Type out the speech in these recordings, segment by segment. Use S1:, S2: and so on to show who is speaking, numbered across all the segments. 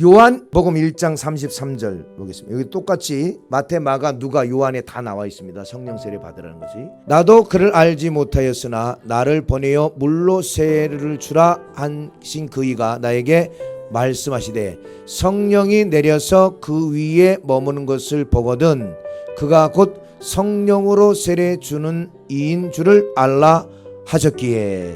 S1: 요한복음 1장 33절 보겠습니다. 여기 똑같이 마태, 마가, 누가, 요한에 다 나와 있습니다. 성령 세례 받으라는 것이. 나도 그를 알지 못하였으나 나를 보내어 물로 세례를 주라 하신 그이가 나에게 말씀하시되 성령이 내려서 그 위에 머무는 것을 보거든 그가 곧 성령으로 세례 주는 이인 줄을 알라 하셨기에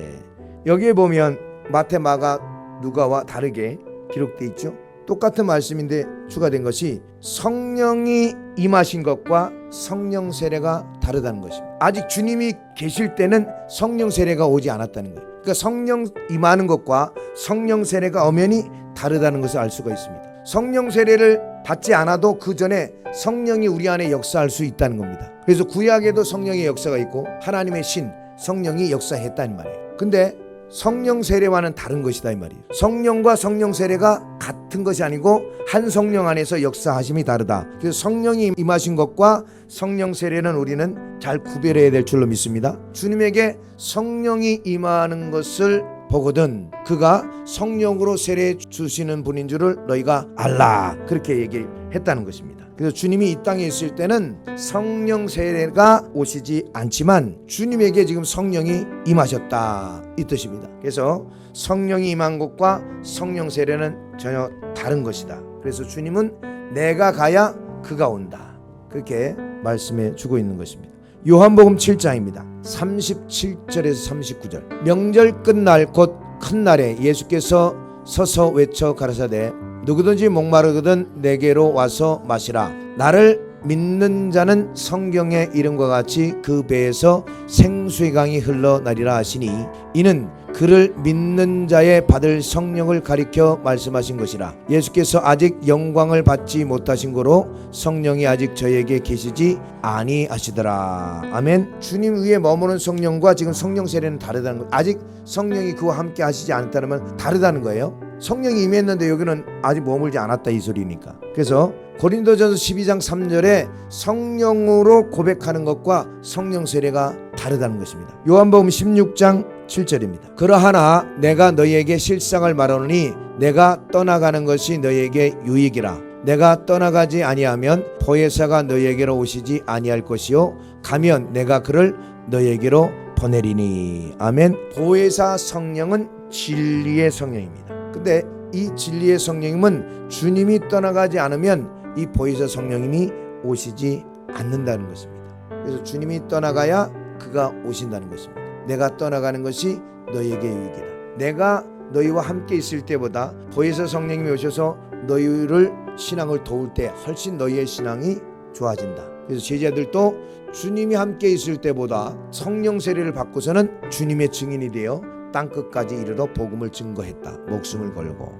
S1: 여기에 보면 마태, 마가, 누가와 다르게 기록돼 있죠. 똑같은 말씀인데 추가된 것이 성령이 임하신 것과 성령 세례가 다르다는 것입니다. 아직 주님이 계실 때는 성령 세례가 오지 않았다는 거예요. 그러니까 성령 임하는 것과 성령 세례가 엄연히 다르다는 것을 알 수가 있습니다. 성령 세례를 받지 않아도 그 전에 성령이 우리 안에 역사할 수 있다는 겁니다. 그래서 구약에도 성령의 역사가 있고 하나님의 신 성령이 역사했다는 말이에요. 근데 성령 세례와는 다른 것이다 이 말이에요. 성령과 성령 세례가 같은 것이 아니고 한 성령 안에서 역사하심이 다르다. 그래서 성령이 임하신 것과 성령 세례는 우리는 잘 구별해야 될 줄로 믿습니다. 주님에게 성령이 임하는 것을 보거든 그가 성령으로 세례 주시는 분인 줄을 너희가 알라 그렇게 얘기했다는 것입니다. 그래서 주님이 이 땅에 있을 때는 성령 세례가 오시지 않지만 주님에게 지금 성령이 임하셨다 이 뜻입니다. 그래서 성령이 임한 것과 성령 세례는 전혀 다른 것이다. 그래서 주님은 내가 가야 그가 온다. 그렇게 말씀해 주고 있는 것입니다. 요한복음 7장입니다. 37절에서 39절. 명절 끝날 곧 큰 날에 예수께서 서서 외쳐 가라사대 누구든지 목마르거든 내게로 와서 마시라. 나를 믿는 자는 성경의 이름과 같이 그 배에서 생수의 강이 흘러나리라 하시니 이는 그를 믿는 자의 받을 성령을 가리켜 말씀하신 것이라. 예수께서 아직 영광을 받지 못하신 거로 성령이 아직 저에게 계시지 아니하시더라. 아멘. 주님 위에 머무는 성령과 지금 성령 세례는 다르다는 것 아직 성령이 그와 함께 하시지 건 다르다는 거예요 성령이 임했는데 여기는 아직 머물지 않았다 이 소리니까 그래서 고린도전서 12장 3절에 성령으로 고백하는 것과 성령 세례가 다르다는 것입니다. 요한복음 16장 7절입니다. 그러하나 내가 너희에게 실상을 말하노니 내가 떠나가는 것이 너희에게 유익이라. 내가 떠나가지 아니하면 보혜사가 너희에게로 오시지 아니할 것이요 가면 내가 그를 너희에게로 보내리니 아멘. 보혜사 성령은 진리의 성령입니다. 근데 이 진리의 성령님은 주님이 떠나가지 않으면 이 보혜사 성령님이 오시지 않는다는 것입니다. 그래서 주님이 떠나가야 그가 오신다는 것입니다. 내가 떠나가는 것이 너희에게 유익이다. 내가 너희와 함께 있을 때보다 보혜사 성령님이 오셔서 너희를 신앙을 도울 때 훨씬 너희의 신앙이 좋아진다. 그래서 제자들도 주님이 함께 있을 때보다 성령 세례를 받고서는 주님의 증인이 되어 땅 끝까지 이르러 복음을 증거했다. 목숨을 걸고